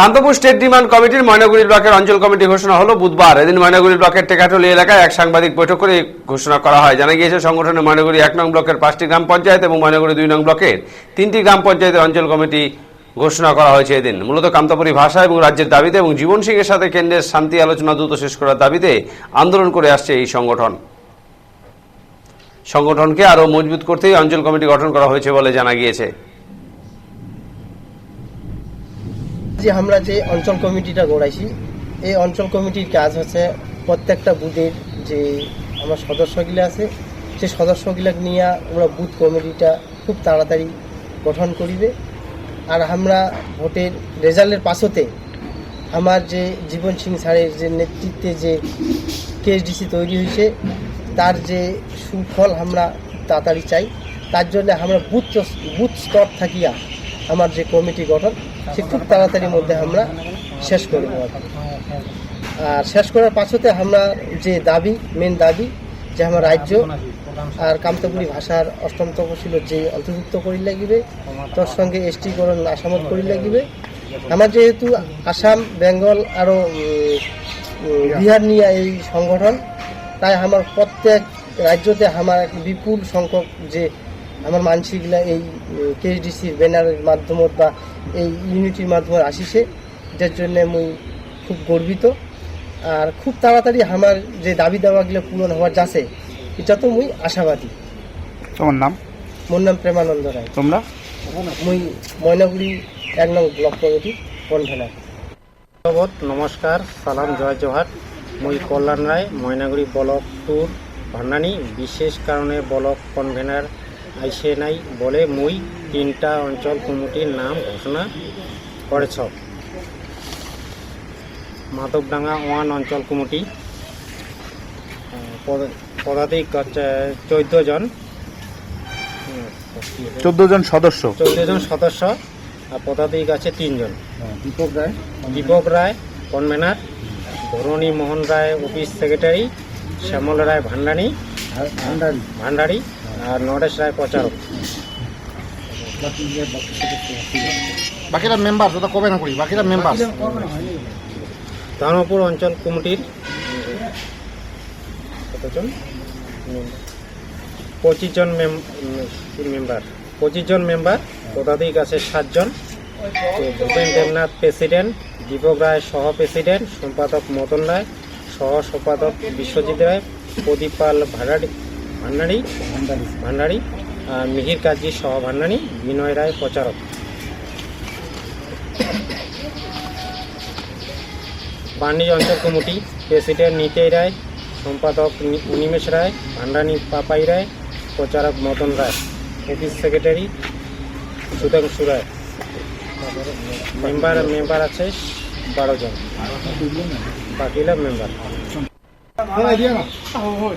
কান্তপুর state demand কমিটির ময়নাগুড়ি ব্লকের অঞ্চল কমিটি ঘোষণা হলো বুধবার। এদিন ময়নাগুড়ি ব্লকের টেকাটলি এলাকায় এক সাংবাদিক বৈঠক করে ঘোষণা করা হয়। জানা গিয়েছে, সংগঠনের ময়নাগুড়ি এক নং ব্লকের পাঁচটি গ্রাম পঞ্চায়েত এবং ময়নাগুড়ি দুই নং ব্লকের তিনটি গ্রাম পঞ্চায়েতের অঞ্চল কমিটি ঘোষণা করা হয়েছে এদিন। মূলত কামতাপুরী ভাষা এবং রাজ্যের দাবিতে এবং জীবন সিংয়ের সাথে কেন্দ্রের শান্তি আলোচনা দ্রুত শেষ করার দাবিতে আন্দোলন করে আসছে এই সংগঠন। সংগঠনকে আরও মজবুত করতেই অঞ্চল কমিটি গঠন করা হয়েছে বলে জানা গিয়েছে। যে আমরা যে অঞ্চল কমিটিটা গড়াইছি, এই অঞ্চল কমিটির কাজ হচ্ছে প্রত্যেকটা বুথের যে আমার সদস্যগুলো আছে, সে সদস্যগুলো নিয়ে আমরা বুথ কমিটিটা খুব তাড়াতাড়ি গঠন করিবে। আর আমরা ভোটের রেজাল্টের পাশতে আমার যে জীবন সিং স্যারের যে নেতৃত্বে যে কেএসডিসি তৈরি হয়েছে, তার যে সুফল আমরা তাড়াতাড়ি চাই, তার জন্য আমরা বুথ বুথ স্তর থাকিয়া আমার যে কমিটি গঠন সে খুব তাড়াতাড়ির মধ্যে আমরা শেষ করে দেবো আর শেষ করার পাছতে আমরা যে দাবি মেন দাবি, যে আমার রাজ্য আর কামতাপুরি ভাষার অষ্টম তপশিল যে অন্তর্ভুক্ত করি লাগিবে, তোর সঙ্গে এসটিকরণ আসামত করি লাগিবে। আমার যেহেতু আসাম, বেঙ্গল আরও বিহার নিয়ে এই সংগঠন, তাই আমার প্রত্যেক রাজ্যতে আমার এক বিপুল সংখ্যক যে আমার মানসিকগুলা এই কেএসডিসির ব্যানারের মাধ্যমত বা এই ইউনিটির মাধ্যমে আসিছে যার জন্য মুই খুব গর্বিত। আর খুব তাড়াতাড়ি আমার যে দাবি দাওয়াগুলো পূরণ হওয়ার যাচ্ছে এটা তো মুই আশাবাদী। তোমার নাম? মোর নাম প্রেমানন্দ রায়। তোমরা? মুই ময়নাগুড়ি এক নং ব্লক কমিটি কনভেনার। ধন্যবাদ নমস্কার সালাম জয় জোহার। মুই কল্যাণ রায় ময়নাগুড়ি ব্লক টুর ভান্নানি বিশেষ কারণে ব্লক কনভেনার আইসে নাই বলে মুই তিনটা অঞ্চল কমিটির নাম ঘোষণা করেছ। মাধবডাঙ্গা ওয়ান অঞ্চল কমিটি পদ- পদাধিক হচ্ছে চোদ্দ জন। চোদ্দ জন সদস্য। চোদ্দ জন সদস্য আর পদাধিক আছে তিনজন Dipak Roy Dipak Roy convener Dharani Mohan Roy office secretary. Shyamal Roy ভান্ডানি ভান্ডারি। আর নরেশ রায় প্রচারক বাকিরা মেম্বার কবে না করি? বাকিরা মেম্বার ধর্মপুর অঞ্চল কমিটির কতজন? পঁচিশ জন মেম্বার পঁচিশ জন মেম্বার পদাধিক আছে সাতজন ভূপেন দেবনাথ প্রেসিডেন্ট দীপক রায় সহ প্রেসিডেন্ট সম্পাদক মদন রায় সহ সম্পাদক বিশ্বজিৎ রায় প্রদীপ পাল ভান্ডারি ভান্ডারি। ভান্ডারি আর মিহির কাজী সহ ভান্ডারি বিনয় রায় প্রচারক। বাণিজ্য অঞ্চল কমিটি প্রেসিডেন্ট নিতেই রায় সম্পাদক অনিমেষ রায় ভান্ডানি পাপাই রায় প্রচারক Madan Roy. Office secretary Sudhanshu Roy. Member member আছে বারো জন। বাকিরা মেম্বার। हो हो